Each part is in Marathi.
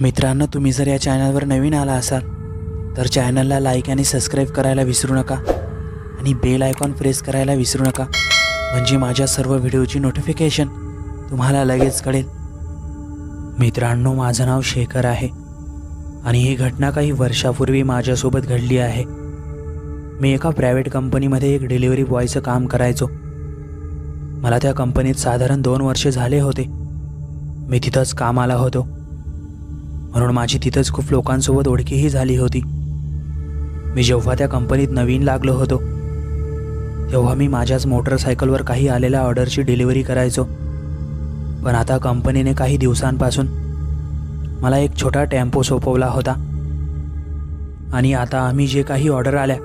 मित्रांनो तुम्ही जर या चॅनलवर नवीन आला असाल तर चॅनलला लाईक आणि सबस्क्राईब करायला विसरू नका आणि बेल आयकॉन प्रेस करायला विसरू नका. म्हणजे माझ्या सर्व व्हिडिओची नोटिफिकेशन तुम्हाला लगेच कळेल. मित्रांनो माझं नाव शेखर आहे आणि ही घटना काही वर्षापूर्वी माझ्यासोबत घडली आहे. मी एका प्रायव्हेट कंपनीमध्ये एक डिलिव्हरी बॉयचं काम करायचो. मला त्या कंपनीत साधारण दोन वर्षे झाले होते. मी तिथंच कामाला होतो. म्हणून माझी तिथंच खूप लोकांसोबत ओळखीही झाली होती. मी जेव्हा त्या कंपनीत नवीन लागलो होतो तेव्हा मी माझ्याच मोटरसायकलवर काही आलेल्या ऑर्डरची डिलिव्हरी करायचो. पण आता कंपनीने काही दिवसांपासून मला एक छोटा टेम्पो सोपवला होता. आणि आता आम्ही जे काही ऑर्डर आल्या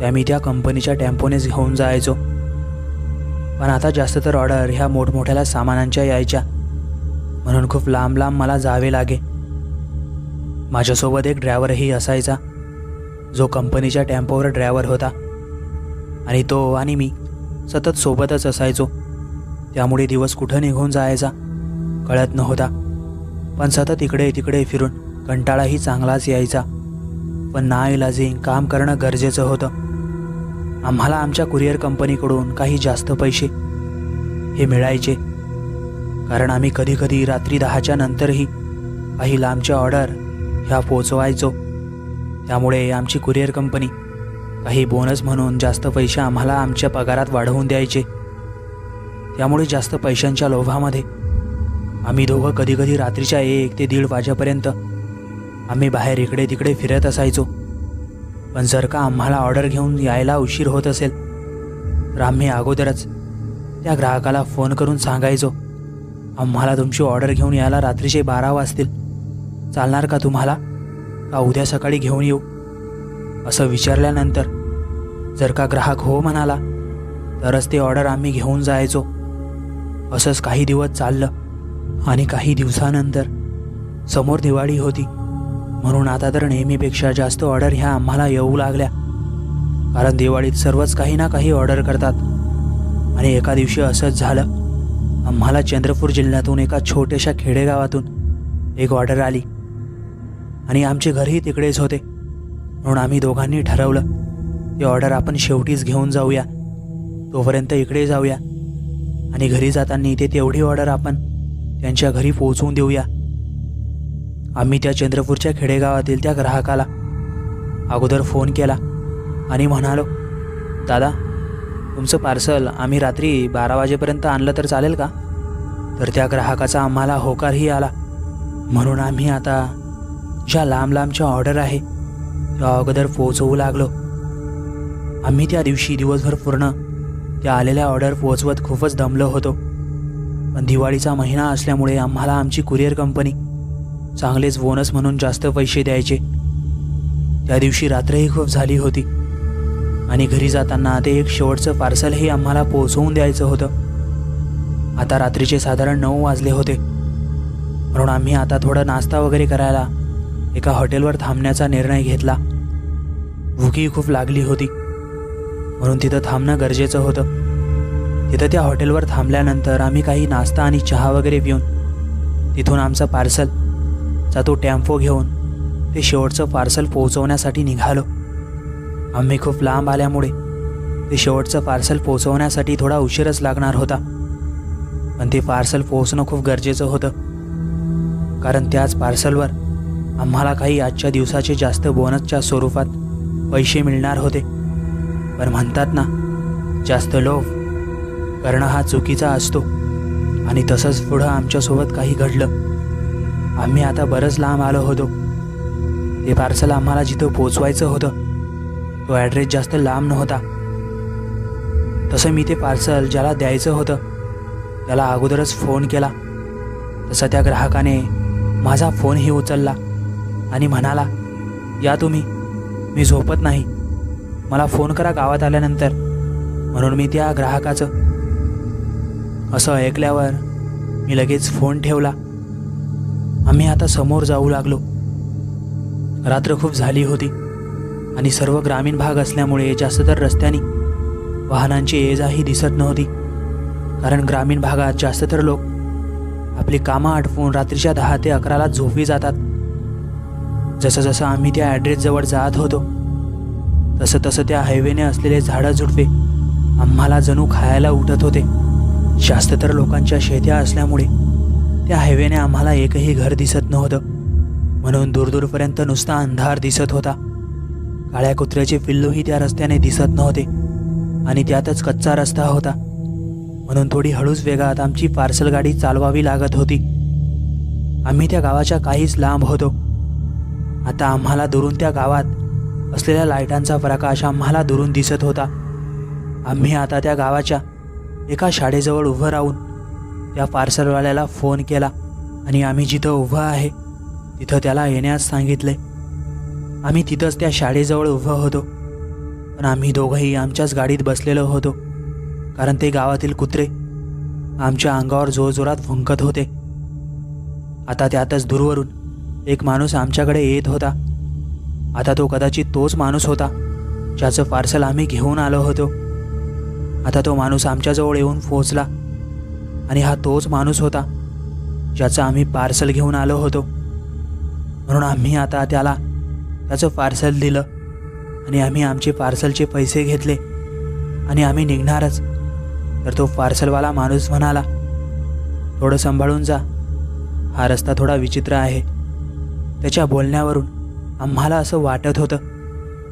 त्या मी त्या कंपनीच्या टेम्पोनेच घेऊन जायचो. पण आता जास्त तर ऑर्डर ह्या मोठमोठ्याला सामानांच्या यायच्या. म्हणून खूप लांब लांब मला जावे लागे. माझ्यासोबत एक ड्रायव्हरही असायचा. जो कंपनीच्या टेम्पोवर ड्रायव्हर होता. आणि तो आणि मी सतत सोबतच असायचो. त्यामुळे दिवस कुठं निघून जायचा कळत नव्हता. पण सतत इकडे तिकडे फिरून कंटाळाही चांगलाच यायचा. पण नाईलाजी काम करणं गरजेचं होतं. आम्हाला आमच्या कुरिअर कंपनीकडून काही जास्त पैसे हे मिळायचे. कारण आम्ही कधीकधी रात्री दहाच्या नंतरही काही लांबच्या ऑर्डर ह्या पोचवायचो. त्यामुळे आमची कुरिअर कंपनी काही बोनस म्हणून जास्त पैसे आम्हाला आमच्या पगारात वाढवून द्यायचे. त्यामुळे जास्त पैशांच्या लोभामध्ये आम्ही दोघं कधीकधी रात्रीच्या एक ते दीड वाजेपर्यंत आम्ही बाहेर इकडे तिकडे फिरत असायचो. पण जर का आम्हाला ऑर्डर घेऊन यायला उशीर होत असेल तर आम्ही अगोदरच त्या ग्राहकाला फोन करून सांगायचो आम्हाला तुमची ऑर्डर घेऊन यायला रात्रीचे बारा वाजतील. चालणार का तुम्हाला? का उद्या सकाळी घेऊन येऊ? असं विचारल्यानंतर जर का ग्राहक हो म्हणाला तरच ते ऑर्डर आम्ही घेऊन जायचो. असंच काही दिवस चाललं आणि काही दिवसानंतर समोर दिवाळी होती. म्हणून आता तर नेहमीपेक्षा जास्त ऑर्डर ह्या आम्हाला येऊ लागल्या. कारण दिवाळीत सर्वच काही ना काही ऑर्डर करतात. आणि एका दिवशी असंच झालं. आम्हाला चंद्रपूर जिल्ह्यातून एका छोट्याशा खेडेगावातून एक ऑर्डर आली. आणि आमचे घरही तिकडेच होते. म्हणून आम्ही दोघांनी ठरवलं ती ऑर्डर आपण शेवटीच घेऊन जाऊया. तोपर्यंत इकडे जाऊया. आणि घरी जाताना ते तेवढी ऑर्डर आपण त्यांच्या घरी पोहोचवून देऊया. आम्ही त्या चंद्रपूरच्या खेडेगावातील त्या ग्राहकाला अगोदर फोन केला आणि म्हणालो दादा तुमचं पार्सल आम्ही रात्री बारा वाजेपर्यंत आणलं तर चालेल का? तर त्या ग्राहकाचा आम्हाला होकारही आला. म्हणून आम्ही आता ज्या लांब लांबच्या ऑर्डर आहे त्या अगोदर पोहोचवू लागलो. आम्ही त्या दिवशी दिवसभर पूर्ण त्या आलेल्या ऑर्डर पोहोचवत खूपच दमलो होतो. पण दिवाळीचा महिना असल्यामुळे आम्हाला आमची कुरिअर कंपनी चांगलेच बोनस म्हणून जास्त पैसे द्यायचे. त्या दिवशी रात्रही खूप झाली होती आणि घरी जाताना ते एक शेवटचं पार्सलही आम्हाला पोहोचवून द्यायचं होतं. आता रात्रीचे साधारण नऊ वाजले होते. म्हणून आम्ही आता थोडं नाश्ता वगैरे करायला एका हॉटेलवर थांबण्याचा निर्णय घेतला. भूकही खूप लागली होती म्हणून तिथं थांबणं गरजेचं होतं. तिथं त्या हॉटेलवर थांबल्यानंतर आम्ही काही नाश्ता आणि चहा वगैरे पिऊन तिथून आमचं पार्सलचा तो टेम्पो घेऊन ते शेवटचं पार्सल पोहोचवण्यासाठी निघालो. आम्ही खूप लांब आल्यामुळे ते शेवटचं पार्सल पोहोचवण्यासाठी थोडा उशीरच लागणार होता. पण ते पार्सल पोहोचणं खूप गरजेचं होतं. कारण त्याच पार्सलवर आम्हाला काही आजच्या दिवसाचे जास्त बोनसच्या स्वरूपात पैसे मिळणार होते. पण म्हणतात ना जास्त लोभ करणं हा चुकीचा असतो. आणि तसंच पुढं आमच्यासोबत काही घडलं. आम्ही आता बरंच लांब आलो होतो. ते पार्सल आम्हाला जिथं पोचवायचं होतं तो ॲड्रेस जास्त लांब नव्हता. तसं मी ते पार्सल ज्याला द्यायचं होतं त्याला अगोदरच फोन केला. तसं त्या ग्राहकाने माझा फोनही उचलला. आणि म्हणाला या तुम्ही. मी झोपत नाही. मला फोन करा गावात आल्यानंतर. म्हणून मी त्या ग्राहकाचं. असं ऐकल्यावर मी लगेच फोन ठेवला. आम्ही आता समोर जाऊ लागलो. रात्र खूप झाली होती आणि सर्व ग्रामीण भाग असल्यामुळे जास्त तर रस्त्याने वाहनांची ये जाही दिसत नव्हती. कारण ग्रामीण भागात जास्त तर लोक आपली कामं आटपून रात्रीच्या दहा ते अकराला झोपी जातात. जसं जसं आम्ही त्या ॲड्रेसजवळ जात होतो तसं तसं त्या हायवेने असलेले झाडं झुडपे आम्हाला जणू खायला उठत होते. जास्त तर लोकांच्या शेत्या असल्यामुळे त्या हायवेने आम्हाला एकही घर दिसत नव्हतं. म्हणून दूरदूरपर्यंत नुसता अंधार दिसत होता. काळ्या कुत्र्याचे पिल्लूही त्या रस्त्याने दिसत नव्हते आणि त्यातच कच्चा रस्ता होता. म्हणून थोडी हळूच वेगात आमची पार्सल गाडी चालवावी लागत होती. आम्ही त्या गावाच्या काहीच लांब होतो. आता आम्हाला दुरून त्या गावात असलेल्या लाईटांचा प्रकाश आम्हाला दुरून दिसत होता. आम्ही आता त्या गावाच्या एका शाळेजवळ उभं राहून त्या पार्सलवाल्याला फोन केला आणि आम्ही जिथं उभं आहे तिथं त्याला येण्यास सांगितले. आम्ही तिथंच त्या शाळेजवळ उभं होतो. पण आम्ही दोघंही आमच्याच गाडीत बसलेलो होतो कारण ते गावातील कुत्रे आमच्या अंगावर जोरजोरात फुंकत होते. आता त्यातच दूरवरून एक माणूस आमच्याकडे येत होता. आता तो कदाचित तोच माणूस होता ज्याचं पार्सल आम्ही घेऊन आलो होतो. आता तो माणूस आमच्याजवळ येऊन पोचला आणि हा तोच माणूस होता ज्याचं आम्ही पार्सल घेऊन आलो होतो. म्हणून आम्ही आता त्याला त्याचं पार्सल दिलं आणि आम्ही आमचे पार्सलचे पैसे घेतले आणि आम्ही निघणारच. तर तो पार्सलवाला माणूस म्हणाला थोडं सांभाळून जा. हा रस्ता थोडा विचित्र आहे. त्याच्या बोलण्यावरून आम्हाला असं वाटत होतं.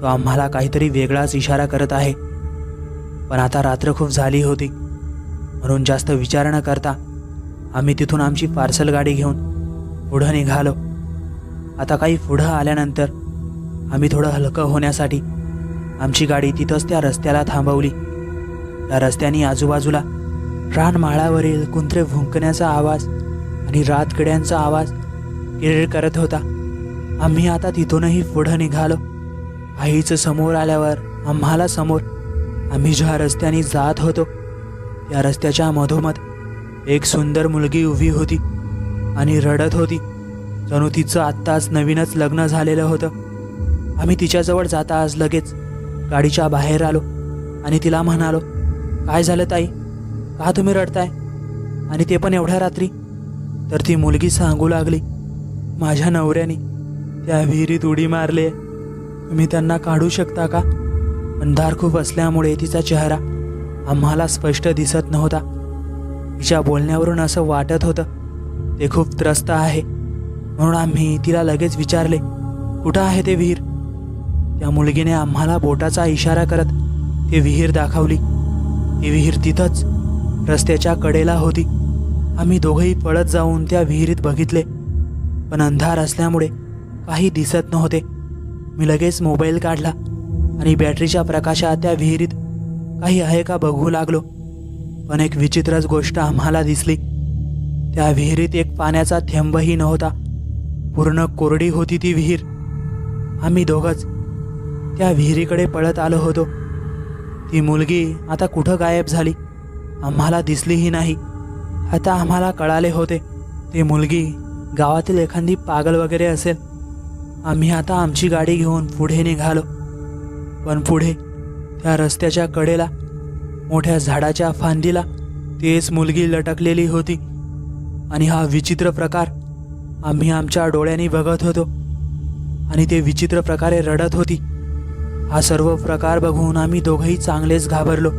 तो आम्हाला काहीतरी वेगळाच इशारा करत आहे. पण आता रात्र खूप झाली होती. म्हणून जास्त विचार न करता आम्ही तिथून आमची पार्सल गाडी घेऊन पुढं निघालो. आता काही पुढं आल्यानंतर आम्ही थोडं हलकं होण्यासाठी आमची गाडी तिथंच त्या रस्त्याला थांबवली. त्या रस्त्याने आजूबाजूला रानमाळावरील कुंत्रे भुंकण्याचा आवाज आणि रातकिड्यांचा आवाज किरळ करत होता. आम्ही आता तिथूनही पुढं निघालो. आईचं समोर आल्यावर आम्हाला समोर. आम्ही ज्या रस्त्याने जात होतो त्या रस्त्याच्या मधोमध एक सुंदर मुलगी उभी होती आणि रडत होती. जणू तिचं आत्ताच नवीनच लग्न झालेलं होतं. आम्ही तिच्याजवळ जाता आज लगेच गाडीच्या बाहेर आलो आणि तिला म्हणालो काय झालं ताई? का तुम्ही रडताय? आणि ते पण एवढ्या रात्री. तर ती मुलगी सांगू लागली माझ्या नवऱ्याने त्या विहिरीत उडी मारले तुम्ही त्यांना काढू शकता का? अंधार खूप असल्यामुळे तिचा चेहरा आम्हाला स्पष्ट दिसत नव्हता. तिच्या बोलण्यावरून असं वाटत होतं ते खूप त्रस्त आहे. म्हणून आम्ही तिला लगेच विचारले कुठं आहे ते विहीर? त्या मुलगीने आम्हाला बोटाचा इशारा करत ती विहीर दाखवली. ती विहीर तिथंच रस्त्याच्या कडेला होती. आम्ही दोघंही पळत जाऊन त्या विहिरीत बघितले. पण अंधार असल्यामुळे काही दिसत नव्हते. मी लगेच मोबाईल काढला आणि बॅटरीच्या प्रकाशात त्या विहिरीत काही आहे का बघू लागलो. पण एक विचित्रच गोष्ट आम्हाला दिसली. त्या विहिरीत एक पाण्याचा थेंबही नव्हता. पूर्ण कोरडी होती ती विहीर. आम्ही दोघंच त्या विहिरीकडे पळत आलो होतो. ती मुलगी आता कुठं गायब झाली? आम्हाला दिसलीही नाही. आता आम्हाला कळाले होते. ती मुलगी गावातील एखादी पागल वगैरे असेल. आम्ही आता आमची गाडी घेऊन पुढे निघालो. पण पुढे त्या रस्त्याच्या कडेला मोठ्या झाडाच्या फांदीला तेच मुलगी लटकलेली होती. आणि हा विचित्र प्रकार आम्ही आमच्या डोळ्यांनी बघत होतो. आणि ते विचित्र प्रकारे रडत होती. हा सर्व प्रकार बघून आम्ही दोघंही चांगलेच घाबरलो.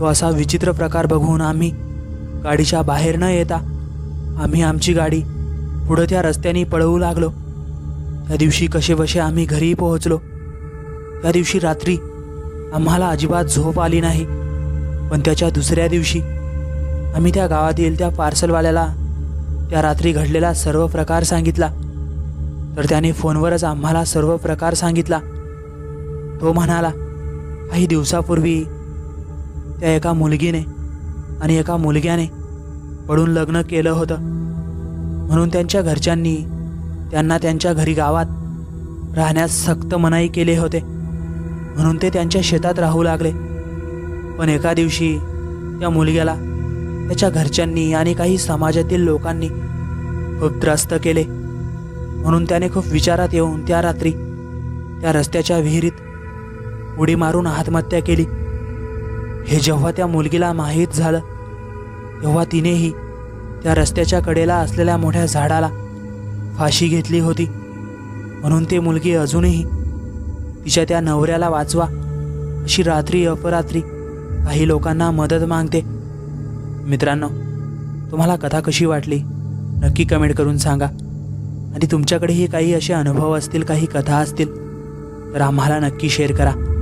तो असा विचित्र प्रकार बघून आम्ही गाडीच्या बाहेर न येता आम्ही आमची गाडी पुढं त्या रस्त्याने पळवू लागलो. त्या दिवशी कसेबसे आम्ही घरी पोहोचलो. त्या दिवशी रात्री आम्हाला अजिबात झोप आली नाही. पण त्याच्या दुसऱ्या दिवशी आम्ही त्या गावातील त्या पार्सलवाल्याला त्या रात्री घडलेला सर्व प्रकार सांगितला. तर त्याने फोनवरच आम्हाला सर्व प्रकार सांगितला. तो म्हणाला काही दिवसापूर्वी त्या एका मुलगीने आणि एका मुलग्याने पडून लग्न केलं होतं. म्हणून त्यांच्या घरच्यांनी त्यांना त्यांच्या घरी गावात राहण्यास सक्त मनाई केले होते. म्हणून ते त्यांच्या शेतात राहू लागले. पण एका दिवशी त्या मुलग्याला त्याच्या घरच्यांनी आणि काही समाजातील लोकांनी खूप त्रस्त केले. म्हणून त्याने खूप विचारात येऊन त्या रात्री त्या रस्त्याच्या विहिरीत उडी मारून आत्महत्या केली. हे जेव्हा त्या मुलगीला माहीत झालं तेव्हा तिनेही त्या रस्त्याच्या कडेला असलेल्या मोठ्या झाडाला फाशी घेतली होती. म्हणून ती मुलगी अजूनही तिच्या त्या नवऱ्याला वाचवा अशी रात्री अपरात्री काही लोकांना मदत मागते. मित्रांनो तुम्हाला कथा कशी वाटली? नक्की कमेंट करून सांगा. आणि तुमच्याकडेही काही असे अनुभव असतील काही कथा असतील तर आम्हाला नक्की शेअर करा.